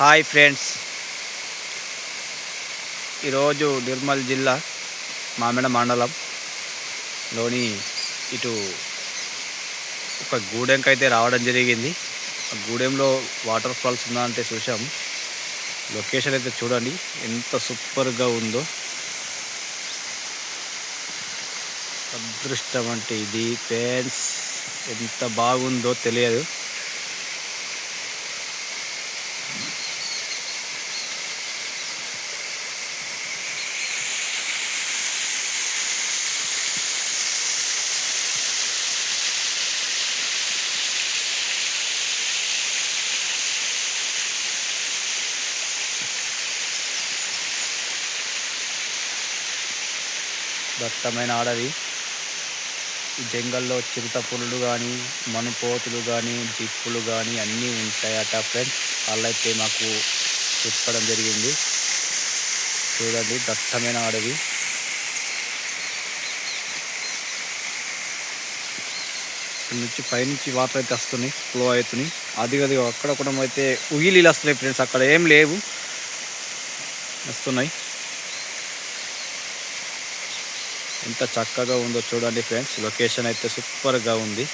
Hi friends. ఈరోజు నిర్మల్ జిల్లా మామిడ మండలంలోని ఇటు ఒక గూడెంకి అయితే రావడం జరిగింది. ఆ గూడెంలో వాటర్ ఫాల్స్ ఉందా అంటే చూసాం లొకేషన్ అయితే చూడండి ఎంత సూపర్గా ఉందో. అదృష్టం అంటే ఇది ఫ్రెండ్స్. ఎంత బాగుందో తెలియదు. దట్టమైన అడవి. జంగల్లో చిరుతపులు కానీ మనుపోతులు కానీ జిప్పులు కానీ అన్నీ ఉంటాయట ఫ్రెండ్స్. వాళ్ళైతే మాకు చెప్పడం జరిగింది. చూడండి దట్టమైన అడవి. ఇక్కడ నుంచి పైనుంచి వాటర్ అయితే వస్తున్నాయి ఫ్లో అవుతున్నాయి. అది అది కూడా అయితే ఉగిలీలు వస్తున్నాయి ఫ్రెండ్స్. అక్కడ ఏం లేవు. వస్తున్నాయి. ఎంత చక్కగా ఉందో చూడండి ఫ్రెండ్స్. లొకేషన్ అయితే సూపర్గా ఉంది.